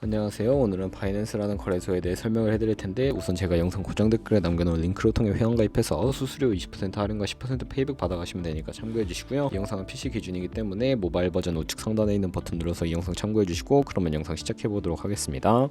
안녕하세요. 오늘은 바이낸스라는 거래소에 대해 설명을 해드릴 텐데 우선 제가 영상 고정 댓글에 남겨놓은 링크를 통해 회원가입해서 수수료 20% 할인과 10% 페이백 받아가시면 되니까 참고해주시고요. 이 영상은 PC 기준이기 때문에 모바일 버전 우측 상단에 있는 버튼 눌러서 이 영상 참고해주시고 그러면 영상 시작해보도록 하겠습니다.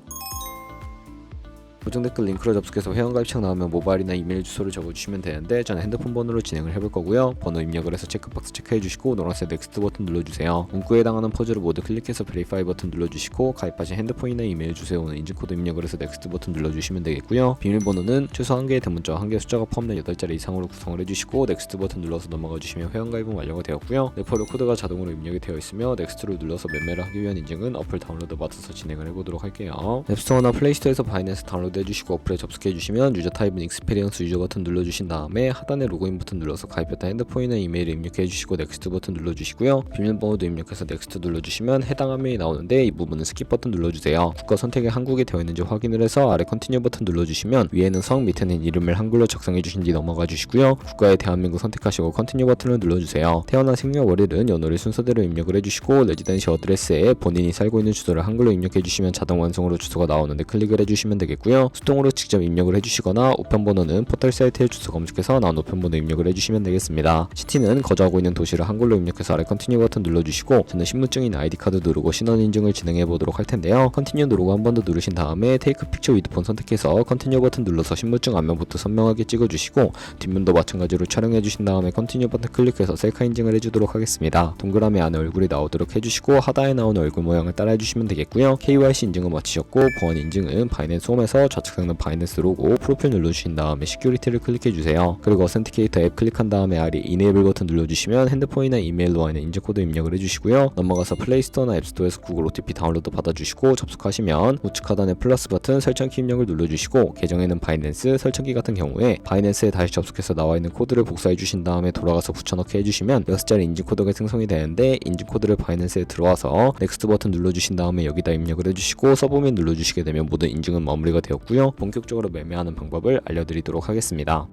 고정 댓글 링크로 접속해서 회원 가입창 나오면 모바일이나 이메일 주소를 적어주시면 되는데 저는 핸드폰 번호로 진행을 해볼 거고요. 번호 입력을 해서 체크박스 체크해주시고 노란색 넥스트 버튼 눌러주세요. 문구에 해당하는 퍼즐을 모두 클릭해서 베리파이 버튼 눌러주시고 가입하신 핸드폰이나 이메일 주소에 오는 인증코드 입력을 해서 넥스트 버튼 눌러주시면 되겠고요. 비밀번호는 최소 한 개의 대문자와 한 개의 숫자가 포함된 8자리 이상으로 구성을 해주시고 넥스트 버튼 눌러서 넘어가 주시면 회원 가입은 완료가 되었고요. 레퍼럴 코드가 자동으로 입력이 되어 있으며 넥스트를 눌러서 매매를 하기 위한 인증은 어플 다운로드 받아서 진행을 해보도록 할게요. 앱스토어나 플레이스토어에서 바이낸스 다운로드 해주시고 어플에 접속해 주시면 유저 타입은 익스페리언스 유저 버튼 눌러주신 다음에 하단에 로그인 버튼 눌러서 가입했던 핸드폰이나 이메일 입력해 주시고 넥스트 버튼 눌러주시고요. 비밀번호도 입력해서 넥스트 눌러주시면 해당 화면이 나오는데 이 부분은 스킵 버튼 눌러주세요. 국가 선택이 한국에 되어 있는지 확인을 해서 아래 컨티뉴 버튼 눌러주시면 위에는 성 밑에는 이름을 한글로 작성해 주신 뒤 넘어가 주시고요. 국가에 대한민국 선택하시고 컨티뉴 버튼을 눌러주세요. 태어난 생년월일은 연월일 순서대로 입력을 해주시고 레지던시 어드레스에 본인이 살고 있는 주소를 한글로 입력해 주시면 자동 완성으로 주소가 나오는데 클릭을 해주시면 되겠고요. 수동으로 직접 입력을 해주시거나 우편번호는 포털 사이트에 주소 검색해서 나온 우편번호 입력을 해주시면 되겠습니다. 시티는 거주하고 있는 도시를 한글로 입력해서 아래 컨티뉴 버튼 눌러주시고 저는 신분증인 아이디 카드 누르고 신원 인증을 진행해 보도록 할 텐데요. 컨티뉴 누르고 한 번 더 누르신 다음에 테이크 픽처 위드폰 선택해서 컨티뉴 버튼 눌러서 신분증 앞면부터 선명하게 찍어주시고 뒷면도 마찬가지로 촬영해 주신 다음에 컨티뉴 버튼 클릭해서 셀카 인증을 해주도록 하겠습니다. 동그라미 안에 얼굴이 나오도록 해주시고 하단에 나오는 얼굴 모양을 따라해 주시면 되겠고요. KYC 인증은 마치셨고 보안 인증은 바이낸스 홈에서 좌측 상단 바이낸스 로고 프로필 눌러주신 다음에 시큐리티를 클릭해 주세요. 그리고 어센티케이터 앱 클릭한 다음에 아래 이네이블 버튼 눌러주시면 핸드폰이나 이메일로 와있는 인증 코드 입력을 해주시고요. 넘어가서 플레이스토어나 앱스토어에서 구글 OTP 다운로드 받아주시고 접속하시면 우측 하단에 플러스 버튼 설정키 입력을 눌러주시고 계정에는 바이낸스 설정키 같은 경우에 바이낸스에 다시 접속해서 나와 있는 코드를 복사해 주신 다음에 돌아가서 붙여넣기 해주시면 6자리 인증 코드가 생성이 되는데 인증 코드를 바이낸스에 들어와서 넥스트 버튼 눌러주신 다음에 여기다 입력을 해주시고 서브민 눌러주시게 되면 모든 인증은 마무리가 되 었고요. 본격적으로 매매하는 방법을 알려드리도록 하겠습니다.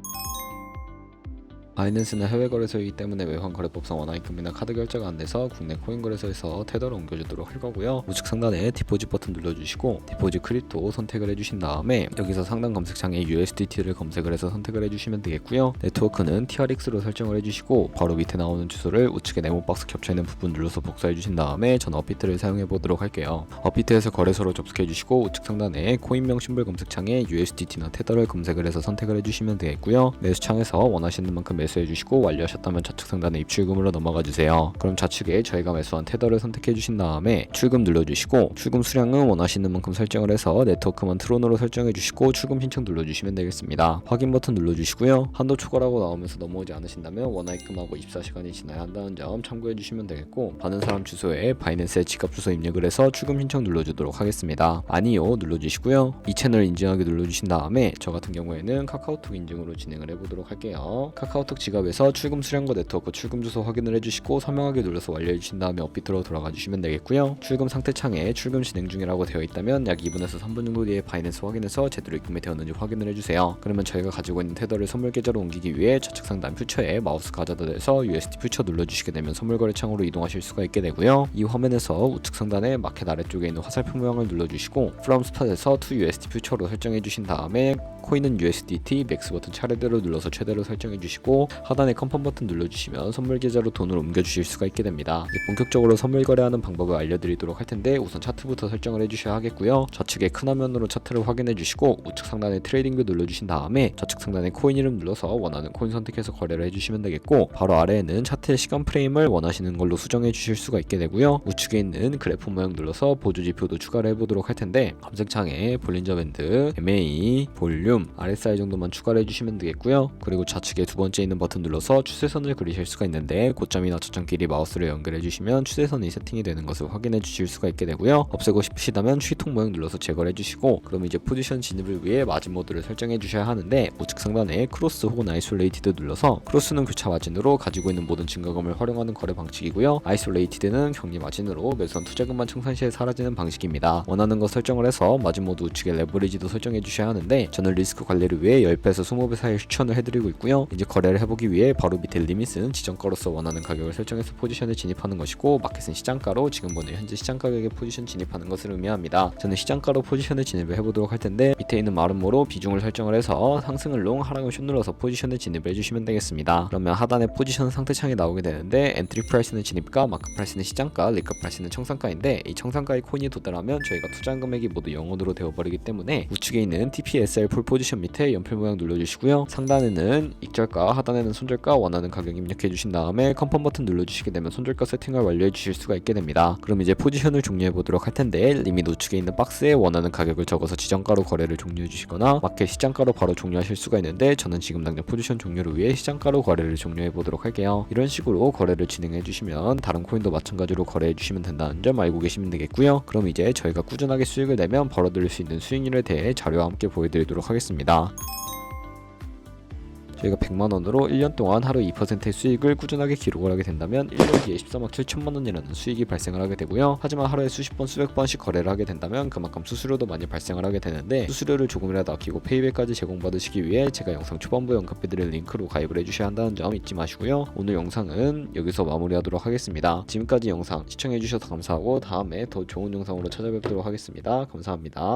바이낸스는 해외 거래소이기 때문에 외환 거래법상 원화입금이나 카드 결제가 안 돼서 국내 코인 거래소에서 테더로 옮겨주도록 할 거고요. 우측 상단에 디포짓 버튼 눌러주시고 디포짓 크립토 선택을 해주신 다음에 여기서 상단 검색창에 USDT를 검색을 해서 선택을 해주시면 되겠고요. 네트워크는 TRX로 설정을 해주시고 바로 밑에 나오는 주소를 우측에 네모 박스 겹쳐 있는 부분 눌러서 복사해 주신 다음에 전 업비트를 사용해 보도록 할게요. 업비트에서 거래소로 접속해 주시고 우측 상단에 코인명 심볼 검색창에 USDT나 테더를 검색을 해서 선택을 해주시면 되겠고요. 매수 창에서 원하시는 만큼 매수해 주시고 완료하셨다면 좌측 상단에 입출금으로 넘어가 주세요. 그럼 좌측에 저희가 매수한 테더를 선택해 주신 다음에 출금 눌러 주시고 출금 수량은 원하시는 만큼 설정을 해서 네트워크만 트론으로 설정해 주시고 출금 신청 눌러 주시면 되겠습니다. 확인 버튼 눌러 주시고요. 한도 초과라고 나오면서 넘어오지 않으신다면 원화 입금하고 24시간이 지나야 한다는 점 참고해 주시면 되겠고 받은 사람 주소에 바이낸스의 지갑 주소 입력을 해서 출금 신청 눌러 주도록 하겠습니다. 아니요 눌러 주시고요. 이 채널 인증하기 눌러 주신 다음에 저 같은 경우에는 카카오톡 인증으로 진행을 해 보도록 할게요. 카카오톡 지갑에서 출금 수량과 네트워크 출금 주소 확인을 해주시고 서명하기 눌러서 완료해 주신 다음에 업비트로 돌아가 주시면 되겠고요. 출금 상태 창에 출금 진행 중이라고 되어 있다면 약 2분에서 3분 정도 뒤에 바이낸스 확인해서 제대로 입금이 되었는지 확인을 해주세요. 그러면 저희가 가지고 있는 테더를 선물 계좌로 옮기기 위해 좌측 상단 퓨처에 마우스 가져다 대서 USD 퓨처 눌러주시게 되면 선물 거래 창으로 이동하실 수가 있게 되고요. 이 화면에서 우측 상단에 마켓 아래쪽에 있는 화살표 모양을 눌러주시고 From Start에서 To USD 퓨처로 설정해 주신 다음에 코인은 USDT 맥스 버튼 차례대로 눌러서 최대로 설정해 주시고 하단에 컨펌 버튼 눌러주시면 선물 계좌로 돈을 옮겨 주실 수가 있게 됩니다. 본격적으로 선물 거래하는 방법을 알려드리도록 할 텐데 우선 차트부터 설정을 해주셔야 하겠고요. 좌측에 큰 화면으로 차트를 확인해 주시고 우측 상단에 트레이딩뷰 눌러주신 다음에 좌측 상단에 코인 이름 눌러서 원하는 코인 선택해서 거래를 해주시면 되겠고 바로 아래에는 차트의 시간 프레임을 원하시는 걸로 수정해 주실 수가 있게 되고요. 우측에 있는 그래프 모양 눌러서 보조 지표도 추가를 해보도록 할 텐데 검색창에 볼린저 밴드, MA, 볼륨, RSI 정도만 추가를 해주시면 되겠고요. 그리고 좌측에 두 번째 있는 버튼 눌러서 추세선을 그리실 수가 있는데 고점이나 저점끼리 마우스를 연결해 주시면 추세선이 세팅이 되는 것을 확인해 주실 수가 있게 되고요. 없애고 싶으시다면 쉬통 모양 눌러서 제거를 해주시고 그럼 이제 포지션 진입을 위해 마진 모드를 설정해 주셔야 하는데 우측 상단에 크로스 혹은 아이솔레이티드 눌러서 크로스는 교차 마진으로 가지고 있는 모든 증가금을 활용하는 거래 방식이고요. 아이솔레이티드는 경리 마진으로 매수한 투자금만 청산 시에 사라지는 방식입니다. 원하는 거 설정을 해서 마진 모드 우측에 레버리지도 설정해 주셔야 하는데 저는 리스크 관리를 위해 10배에서 20배 사이 추천을 해드리고 있고요. 이제 거래를 해보기 위해 바로 밑에 리밋은 지정가로서 원하는 가격을 설정해서 포지션에 진입하는 것이고 마켓은 시장가로 지금 보는 현재 시장 가격에 포지션 진입하는 것을 의미합니다. 저는 시장가로 포지션에 진입을 해보도록 할 텐데 밑에 있는 마름모로 비중을 설정을 해서 상승을 롱 하락을 슛 눌러서 포지션에 진입을 해주시면 되겠습니다. 그러면 하단에 포지션 상태 창이 나오게 되는데 엔트리 프라이스는 진입가, 마크 프라이스는 시장가, 리커 프라이스는 청산가인데 이 청산가의 코인이 도달하면 저희가 투자한 금액이 모두 0원으로 되어버리기 때문에 우측에 있는 TPSL 풀포 지션 밑에 연필 모양 눌러주시고요. 상단에는 익절가, 하단에는 손절가 원하는 가격 입력해 주신 다음에 컨펌 버튼 눌러주시게 되면 손절가 세팅을 완료해 주실 수가 있게 됩니다. 그럼 이제 포지션을 종료해 보도록 할 텐데 리밋 우측에 있는 박스에 원하는 가격을 적어서 지정가로 거래를 종료해 주시거나 마켓 시장가로 바로 종료하실 수가 있는데 저는 지금 당장 포지션 종료를 위해 시장가로 거래를 종료해 보도록 할게요. 이런 식으로 거래를 진행해 주시면 다른 코인도 마찬가지로 거래해 주시면 된다는 점 알고 계시면 되겠고요. 그럼 이제 저희가 꾸준하게 수익을 내면 벌어들일 수 있는 수익률에 대해 자료와 함께 보여드리도록 하겠습니다. 저희가 100만 원으로 1년 동안 하루 2%의 수익을 꾸준하게 기록을 하게 된다면 1년 뒤에 13억 7천만 원이라는 수익이 발생을 하게 되고요. 하지만 하루에 수십 번 수백 번씩 거래를 하게 된다면 그만큼 수수료도 많이 발생을 하게 되는데 수수료를 조금이라도 아끼고 페이백까지 제공받으시기 위해 제가 영상 초반부에 언급해드릴 링크로 가입을 해주셔야 한다는 점 잊지 마시고요. 오늘 영상은 여기서 마무리하도록 하겠습니다. 지금까지 영상 시청해주셔서 감사하고 다음에 더 좋은 영상으로 찾아뵙도록 하겠습니다. 감사합니다.